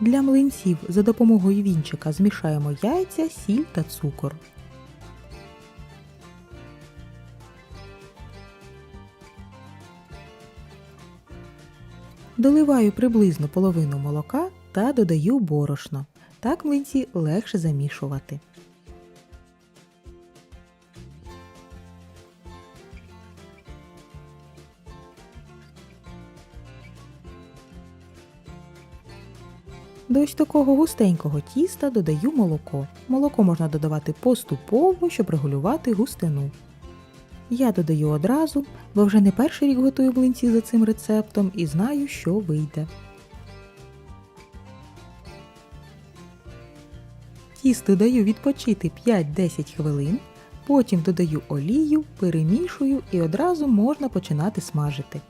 Для млинців за допомогою вінчика змішаємо яйця, сіль та цукор. Доливаю приблизно половину молока та додаю борошно. Так млинці легше замішувати. До ось такого густенького тіста додаю молоко. Молоко можна додавати поступово, щоб регулювати густину. Я додаю одразу, бо вже не перший рік готую блинці за цим рецептом і знаю, що вийде. Тісто даю відпочити 5-10 хвилин, потім додаю олію, перемішую і одразу можна починати смажити.